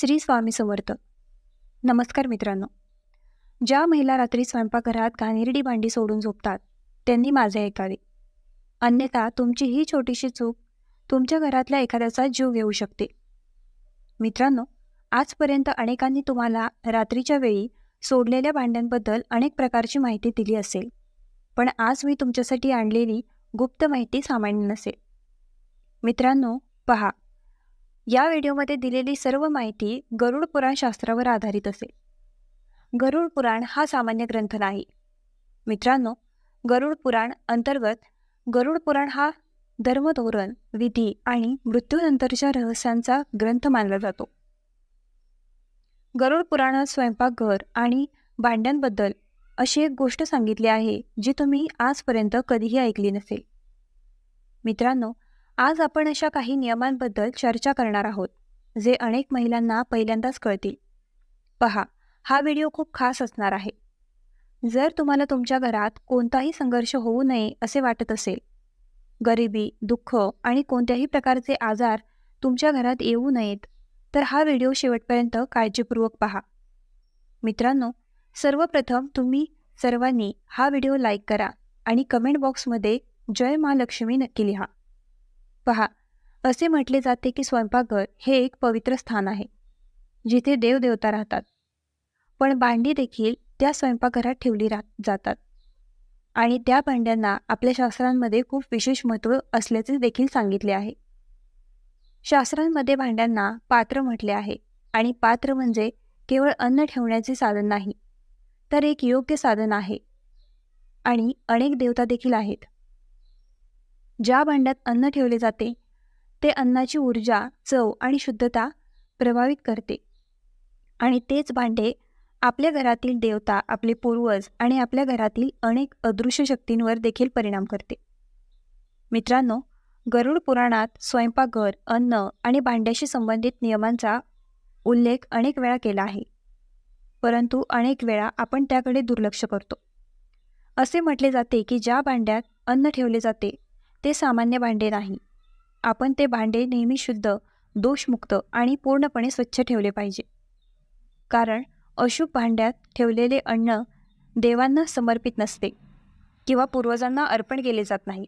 श्री स्वामी समर्थ. नमस्कार मित्रांनो. ज्या महिला रात्री स्वयंपाकघरात घाणेरडी भांडी सोडून झोपतात त्यांनी माझे ऐकावे. अन्यथा तुमची ही छोटीशी चूक तुमच्या घरातल्या एखाद्याचा जीव घेऊ शकते. मित्रांनो आजपर्यंत अनेकांनी तुम्हाला रात्रीच्या वेळी सोडलेल्या भांड्यांबद्दल अनेक प्रकारची माहिती दिली असेल पण आज मी तुमच्यासाठी आणलेली गुप्त माहिती सामान्य नसेल. मित्रांनो पहा या व्हिडिओमध्ये दिलेली सर्व माहिती गरुड पुराण शास्त्रावर आधारित असेल. गरुड पुराण हा सामान्य ग्रंथ नाही. मित्रांनो गरुड पुराण अंतर्गत गरुड पुराण हा धर्मधोरण विधी आणि मृत्यूनंतरच्या रहस्यांचा ग्रंथ मानला जातो. गरुड पुराणात स्वयंपाकघर आणि भांड्यांबद्दल अशी एक गोष्ट सांगितली आहे जी तुम्ही आजपर्यंत कधीही ऐकली नसेल. मित्रांनो आज आपण अशा काही नियमांबद्दल चर्चा करणार आहोत जे अनेक महिलांना पहिल्यांदाच कळतील. पहा हा व्हिडिओ खूप खास असणार आहे. जर तुम्हाला तुमच्या घरात कोणताही संघर्ष होऊ नये असे वाटत असेल गरिबी दुःख आणि कोणत्याही प्रकारचे आजार तुमच्या घरात येऊ नयेत तर हा व्हिडिओ शेवटपर्यंत काळजीपूर्वक पहा. मित्रांनो सर्वप्रथम तुम्ही सर्वांनी हा व्हिडिओ लाईक करा आणि कमेंट बॉक्समध्ये जय महालक्ष्मी नक्की लिहा. पहा असे म्हटले जाते की स्वयंपाकघर हे एक पवित्र स्थान आहे जिथे देवदेवता राहतात. पण भांडी देखील त्या स्वयंपाकघरात ठेवली रा जातात. आणि त्या भांड्यांना आपल्या शास्त्रांमध्ये खूप विशेष महत्त्व असल्याचे देखील सांगितले आहे. शास्त्रांमध्ये भांड्यांना पात्र म्हटले आहे आणि पात्र म्हणजे केवळ अन्न ठेवण्याचे साधन नाही तर एक योग्य साधन आहे. आणि अनेक देवता देखील आहेत. ज्या भांड्यात अन्न ठेवले जाते ते अन्नाची ऊर्जा चव आणि शुद्धता प्रभावित करते. आणि तेच भांडे आपल्या घरातील देवता आपले पूर्वज आणि आपल्या घरातील अनेक अदृश्य शक्तींवर देखील परिणाम करते. मित्रांनो गरुड पुराणात स्वयंपाकघर अन्न आणि भांड्याशी संबंधित नियमांचा उल्लेख अनेक वेळा केला आहे. परंतु अनेक वेळा आपण त्याकडे दुर्लक्ष करतो. असे म्हटले जाते की ज्या भांड्यात अन्न ठेवले जाते ते सामान्य भांडे नाही. आपण ते भांडे नेहमी शुद्ध दोषमुक्त आणि पूर्णपणे स्वच्छ ठेवले पाहिजे. कारण अशुभ भांड्यात ठेवलेले अन्न देवांना समर्पित नसते किंवा पूर्वजांना अर्पण केले जात नाही.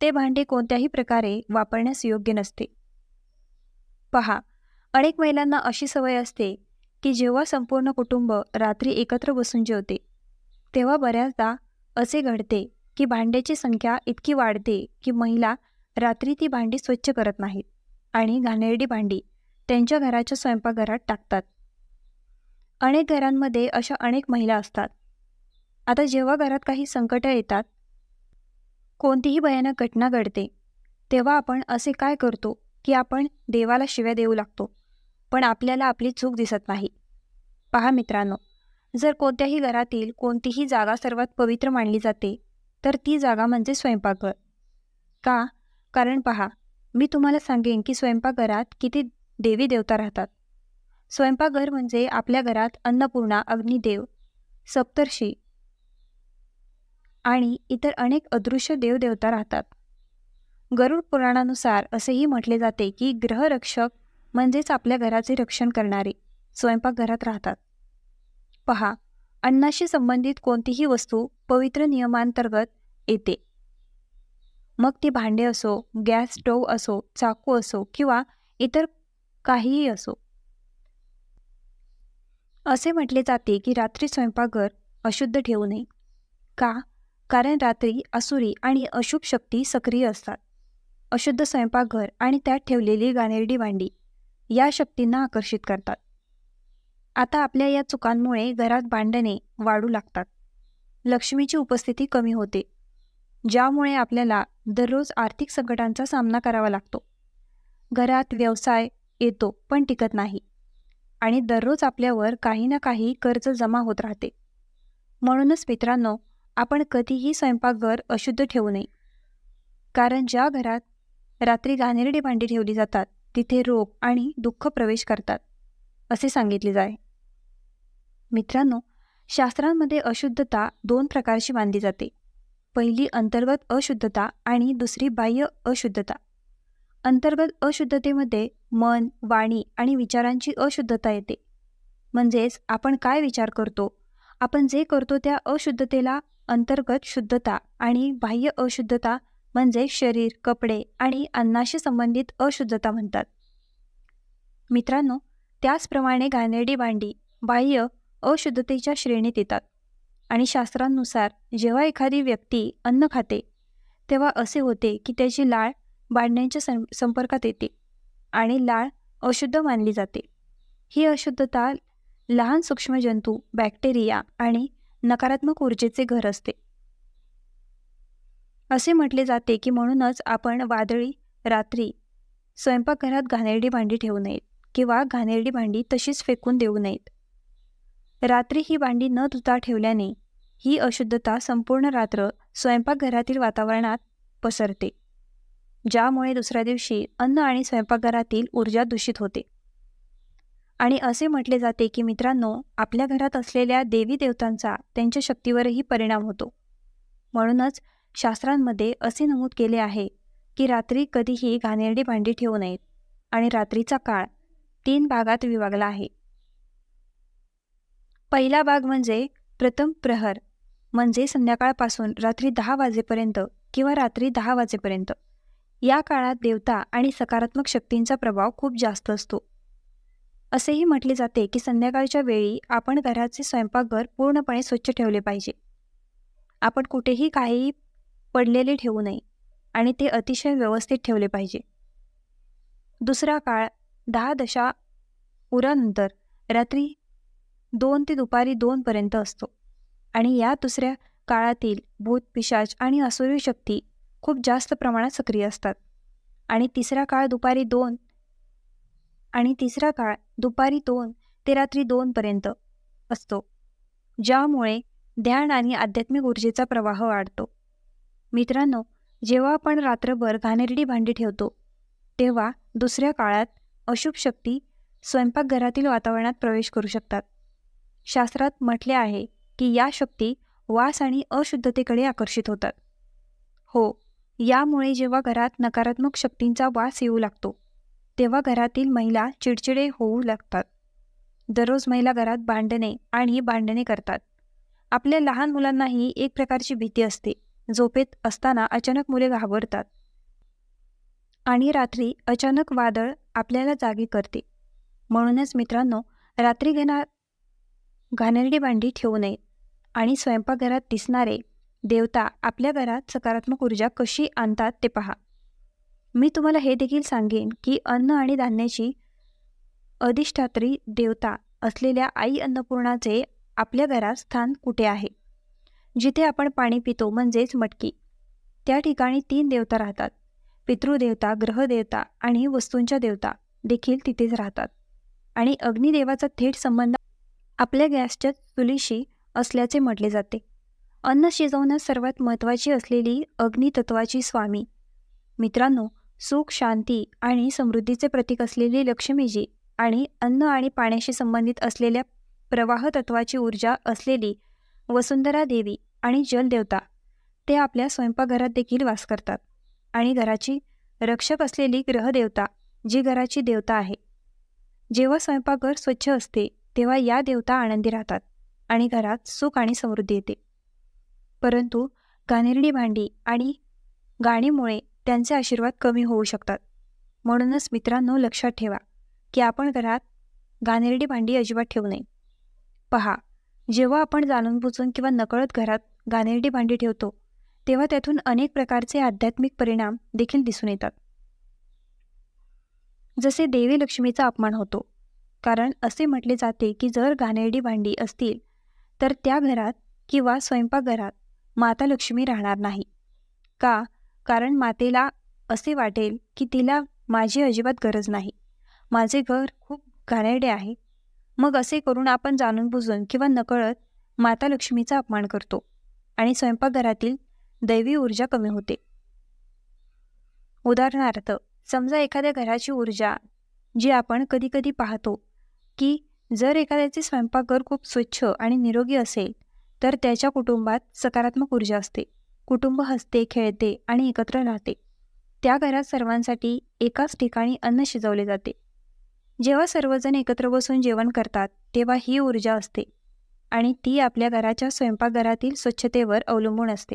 ते भांडे कोणत्याही प्रकारे वापरण्यास योग्य नसते. पहा अनेक महिलांना अशी सवय असते की जेव्हा संपूर्ण कुटुंब रात्री एकत्र बसून जेवते तेव्हा बऱ्याचदा असे घडते की भांड्याची संख्या इतकी वाढते की महिला रात्री ती भांडी स्वच्छ करत नाहीत आणि घाणेरडी भांडी त्यांच्या घराच्या स्वयंपाकघरात टाकतात. अनेक घरांमध्ये अशा अनेक महिला असतात. आता जेव्हा घरात काही संकटं येतात कोणतीही भयानक घटना घडते तेव्हा आपण असे काय करतो की आपण देवाला शिव्या देऊ लागतो पण आपल्याला आपली चूक दिसत नाही. पहा मित्रांनो जर कोणत्याही घरातील कोणतीही जागा सर्वात पवित्र मानली जाते तर ती जागा म्हणजे स्वयंपाकघर. का? कारण पहा मी तुम्हाला सांगेन की स्वयंपाकघरात किती देवी देवता राहतात. स्वयंपाकघर म्हणजे आपल्या घरात अन्नपूर्णा अग्निदेव सप्तर्षी आणि इतर अनेक अदृश्य देवदेवता राहतात. गरुड पुराणानुसार असेही म्हटले जाते की ग्रहरक्षक म्हणजेच आपल्या घराचे रक्षण करणारे स्वयंपाकघरात राहतात. पहा अन्नाशी संबंधित कोणतीही वस्तू पवित्र नियमांतर्गत येते. मग ती भांडे असो गॅस स्टोव असो चाकू असो किंवा इतर काहीही असो. असे म्हटले जाते की रात्री स्वयंपाकघर अशुद्ध ठेवू नये. का? कारण रात्री असुरी आणि अशुभ शक्ती सक्रिय असतात. अशुद्ध स्वयंपाकघर आणि त्यात ठेवलेली गानेरडी भांडी या शक्तींना आकर्षित करतात. आता आपल्या या चुकांमुळे घरात भांडणे वाढू लागतात. लक्ष्मीची उपस्थिती कमी होते ज्यामुळे आपल्याला दररोज आर्थिक संकटांचा सामना करावा लागतो. घरात व्यवसाय येतो पण टिकत नाही आणि दररोज आपल्यावर काही ना काही कर्ज जमा होत राहते. म्हणूनच मित्रांनो आपण कधीही स्वयंपाकघर अशुद्ध ठेवू नये. कारण ज्या घरात रात्री घाणेरडी भांडी ठेवली जातात तिथे रोग आणि दुःख प्रवेश करतात. असे सांगितले जाय. मित्रांनो शास्त्रांमध्ये अशुद्धता दोन प्रकारची मानली जाते. पहिली अंतर्गत अशुद्धता आणि दुसरी बाह्य अशुद्धता. अंतर्गत अशुद्धतेमध्ये मन वाणी आणि विचारांची अशुद्धता येते. म्हणजेच आपण काय विचार करतो? आपण जे करतो त्या अशुद्धतेला अंतर्गत शुद्धता आणि बाह्य अशुद्धता म्हणजे शरीर कपडे आणि अन्नाशी संबंधित अशुद्धता म्हणतात. मित्रांनो त्याचप्रमाणे घाणेरडी भांडी बाह्य अशुद्धतेच्या श्रेणीत येतात. आणि शास्त्रांनुसार जेव्हा एखादी व्यक्ती अन्न खाते तेव्हा असे होते की त्याची लाळ भांड्यांच्या सं संपर्कात येते आणि लाळ अशुद्ध मानली जाते. ही अशुद्धता लहान सूक्ष्मजंतू बॅक्टेरिया आणि नकारात्मक ऊर्जेचे घर असते. असे म्हटले जाते की म्हणूनच आपण वादळी रात्री स्वयंपाकघरात घाणेरडी भांडी ठेवू नयेत. किंवा घाणेरडी भांडी तशीच फेकून देऊ नयेत. रात्री ही भांडी न धुता ठेवल्याने ही अशुद्धता संपूर्ण रात्र स्वयंपाकघरातील वातावरणात पसरते ज्यामुळे दुसऱ्या दिवशी अन्न आणि स्वयंपाकघरातील ऊर्जा दूषित होते. आणि असे म्हटले जाते की मित्रांनो आपल्या घरात असलेल्या देवी देवतांचा त्यांच्या शक्तीवरही परिणाम होतो. म्हणूनच शास्त्रांमध्ये असे नमूद केले आहे की रात्री कधीही घाणेरडी भांडी ठेवू नयेत आणि रात्रीचा काळ तीन भागात विभागला आहे. पहिला भाग म्हणजे प्रथम प्रहर म्हणजे संध्याकाळपासून रात्री दहा वाजेपर्यंत किंवा रात्री दहा वाजेपर्यंत. या काळात देवता आणि सकारात्मक शक्तींचा प्रभाव खूप जास्त असतो. असेही म्हटले जाते की संध्याकाळच्या वेळी आपण घराचे स्वयंपाकघर पूर्णपणे स्वच्छ ठेवले पाहिजे. आपण कुठेही काहीही पडलेले ठेवू नये आणि ते अतिशय व्यवस्थित ठेवले पाहिजे. दुसरा काळ दहा दशा उरानंतर रात्री दोन ते दुपारी दोनपर्यंत असतो. आणि या दुसऱ्या काळातील भूत पिशाच आणि असुरी शक्ती खूप जास्त प्रमाणात सक्रिय असतात. आणि तिसरा काळ दुपारी दोन आणि तिसरा काळ दुपारी दोन ते रात्री दोनपर्यंत असतो ज्यामुळे ध्यान आणि आध्यात्मिक ऊर्जेचा प्रवाह वाढतो. मित्रांनो जेव्हा आपण रात्रभर घाणेरडी भांडी ठेवतो तेव्हा दुसऱ्या काळात अशुभ शक्ती स्वयंपाकघरातील वातावरणात प्रवेश करू शकतात. शास्त्रात म्हटले आहे की या शक्ती वास आणि अशुद्धतेकडे आकर्षित होतात. हो यामुळे जेव्हा घरात नकारात्मक शक्तींचा वास येऊ लागतो तेव्हा घरातील महिला चिडचिडे होऊ लागतात. दररोज महिला घरात भांडणे आणि भांडणे करतात. आपल्या लहान मुलांनाही एक प्रकारची भीती असते झोपेत असताना अचानक मुले घाबरतात. आणि रात्री अचानक वादळ आपल्याला जागी करते. म्हणूनच मित्रांनो रात्री घेणार घाणेरडी भांडी ठेवू नयेत आणि स्वयंपाकघरात दिसणारे देवता आपल्या घरात सकारात्मक ऊर्जा कशी आणतात ते पहा. मी तुम्हाला हे देखील सांगेन की अन्न आणि धान्याची अधिष्ठात्री देवता असलेल्या आई अन्नपूर्णाचे आपल्या घरात स्थान कुठे आहे? जिथे आपण पाणी पितो म्हणजेच मटकी. त्या ठिकाणी तीन देवता राहतात. पितृदेवता ग्रहदेवता आणि वस्तूंच्या देवता देखील तिथेच राहतात. आणि अग्निदेवाचा थेट संबंध आपल्या गॅसच्या चुलीशी असल्याचे म्हटले जाते. अन्न शिजवण्यास सर्वात महत्त्वाची असलेली अग्नितत्वाची स्वामी. मित्रांनो सुख शांती आणि समृद्धीचे प्रतीक असलेली लक्ष्मीजी आणि अन्न आणि पाण्याशी संबंधित असलेल्या प्रवाह तत्वाची ऊर्जा असलेली वसुंधरा देवी आणि जलदेवता ते आपल्या स्वयंपाकघरात देखील वास करतात. आणि घराची रक्षक असलेली ग्रहदेवता जी घराची देवता आहे. जेव्हा स्वयंपाकघर स्वच्छ असते तेव्हा या देवता आनंदी राहतात आणि घरात सुख आणि समृद्धी येते. परंतु घाणेरडी भांडी आणि गाणीमुळे त्यांचे आशीर्वाद कमी होऊ शकतात. म्हणूनच मित्रांनो लक्षात ठेवा की आपण घरात घाणेरडी भांडी अजिबात ठेवू नये. पहा जेव्हा आपण जाणून बुजून किंवा नकळत घरात घाणेरडी भांडी ठेवतो तेव्हा त्यातून अनेक प्रकारचे आध्यात्मिक परिणाम देखील दिसून येतात. जसे देवी लक्ष्मीचा अपमान होतो कारण असे म्हटले जाते की जर घाणेरडी भांडी असतील तर त्या घरात किंवा स्वयंपाकघरात माता लक्ष्मी राहणार नाही. का? कारण मातेला असे वाटेल की तिला माझी अजिबात गरज नाही. माझे घर खूप घाणेरडे आहे. मग असे करून आपण जाणून बुजून किंवा नकळत माता लक्ष्मीचा अपमान करतो आणि स्वयंपाकघरातील दैवी ऊर्जा कमी होते. उदाहरणार्थ समजा एखाद्या घराची ऊर्जा जी आपण कधीकधी पाहतो की जर एखाद्याचे स्वयंपाकघर खूप स्वच्छ आणि निरोगी असेल तर त्याच्या कुटुंबात सकारात्मक ऊर्जा असते. कुटुंब हसते खेळते आणि एकत्र राहते. त्या घरात सर्वांसाठी एकाच ठिकाणी अन्न शिजवले जाते. जेव्हा सर्वजण एकत्र बसून जेवण करतात तेव्हा ही ऊर्जा असते आणि ती आपल्या घराच्या स्वयंपाकघरातील स्वच्छतेवर अवलंबून असते.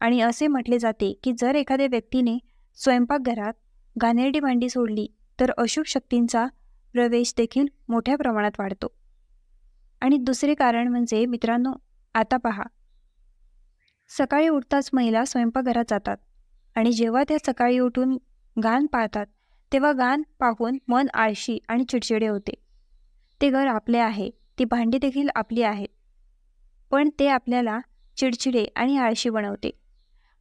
आणि असे म्हटले जाते की जर एखाद्या व्यक्तीने स्वयंपाकघरात घाणेरडी भांडी सोडली तर अशुभ शक्तींचा प्रवेश देखील मोठ्या प्रमाणात वाढतो. आणि दुसरे कारण म्हणजे मित्रांनो आता पहा. सकाळी उठताच महिला स्वयंपाकघरात जातात आणि जेव्हा त्या सकाळी उठून घाण पाळतात तेव्हा गाण पाहून मन आळशी आणि चिडचिडे होते. ते घर आपले आहे ती भांडी देखील आपली आहेत. पण ते आपल्याला चिडचिडे आणि आळशी बनवते.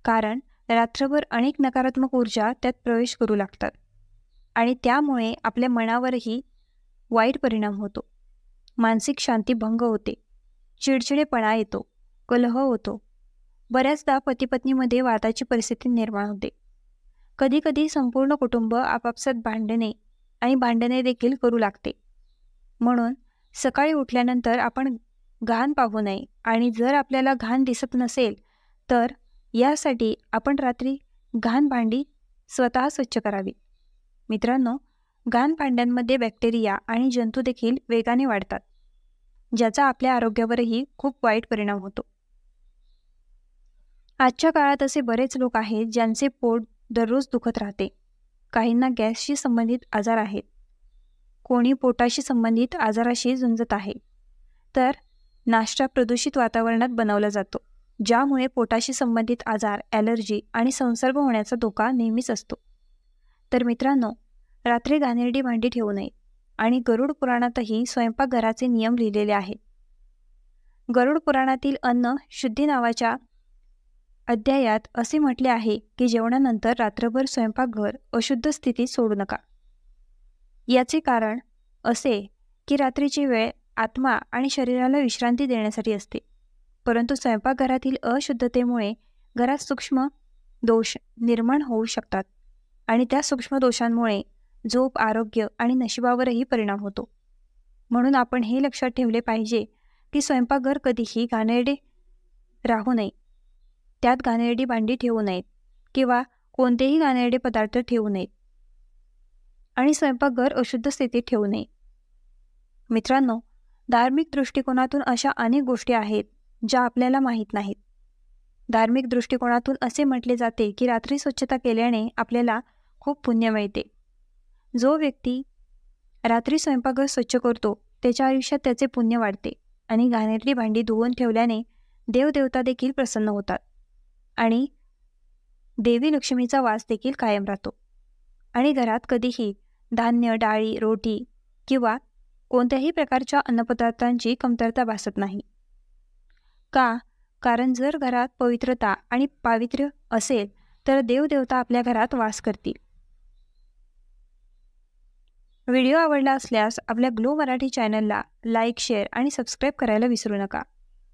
कारण रात्रभर अनेक नकारात्मक ऊर्जा त्यात प्रवेश करू लागतात. आणि त्यामुळे आपल्या मनावरही वाईट परिणाम होतो. मानसिक शांती भंग होते. चिडचिडेपणा येतो. कलह होतो. बऱ्याचदा पतीपत्नीमध्ये वादाची परिस्थिती निर्माण होते. कधीकधी संपूर्ण कुटुंब आपापसात भांडणे आणि भांडणे देखील करू लागते. म्हणून सकाळी उठल्यानंतर आपण घाण पाहू नये आणि जर आपल्याला घाण दिसत नसेल तर यासाठी आपण रात्री घाण भांडी स्वतः स्वच्छ करावी. मित्रांनो घाण भांड्यांमध्ये बॅक्टेरिया आणि जंतू देखील वेगाने वाढतात ज्याचा आपल्या आरोग्यावरही खूप वाईट परिणाम होतो. आजच्या काळात असे बरेच लोक आहेत ज्यांचे पोट दररोज दुखत राहते. काहींना गॅसशी संबंधित आजार आहेत. कोणी पोटाशी संबंधित आजाराशी झुंजत आहे. तर नाश्ता प्रदूषित वातावरणात बनवला जातो. ज्यामुळे पोटाशी संबंधित आजार ॲलर्जी आणि संसर्ग होण्याचा धोका नेहमीच असतो. तर मित्रांनो रात्री घाणेरडी भांडी ठेवू नये आणि गरुड पुराणातही स्वयंपाकघराचे नियम लिहिलेले आहेत. गरुड पुराणातील अन्न शुद्धी नावाच्या अध्यायात असे म्हटले आहे की जेवणानंतर रात्रभर स्वयंपाकघर अशुद्ध स्थितीत सोडू नका. याचे कारण असे की रात्रीची वेळ आत्मा आणि शरीराला विश्रांती देण्यासाठी असते. परंतु स्वयंपाकघरातील अशुद्धतेमुळे घरात सूक्ष्म दोष निर्माण होऊ शकतात आणि त्या सूक्ष्म दोषांमुळे झोप आरोग्य आणि नशिबावरही परिणाम होतो. म्हणून आपण हे लक्षात ठेवले पाहिजे की स्वयंपाकघर कधीही घाणेरडे राहू नये. त्यात घाणेरडी भांडी ठेवू नयेत किंवा कोणतेही घाणेरडे पदार्थ ठेवू नयेत. आणि स्वयंपाकघर अशुद्ध स्थितीत ठेवू नये. मित्रांनो धार्मिक दृष्टिकोनातून अशा अनेक गोष्टी आहेत ज्या आपल्याला माहीत नाहीत. धार्मिक दृष्टिकोनातून असे म्हटले जाते की रात्री स्वच्छता केल्याने आपल्याला खूप पुण्य मिळते. जो व्यक्ती रात्री स्वयंपाकघर स्वच्छ करतो त्याच्या आयुष्यात त्याचे पुण्य वाढते आणि घाणेरडी भांडी धुवून ठेवल्याने देवदेवता देखील प्रसन्न होतात आणि देवी लक्ष्मीचा वास देखील कायम राहतो. आणि घरात कधीही धान्य डाळी रोटी किंवा कोणत्याही प्रकारच्या अन्नपदार्थांची कमतरता भासत नाही. का? कारण जर घरात पवित्रता आणि पावित्र्य असेल तर देवदेवता आपल्या घरात वास करतील. व्हिडिओ आवडला असल्यास आपल्या ग्लो मराठी चॅनलला लाईक शेअर आणि सबस्क्राईब करायला विसरू नका.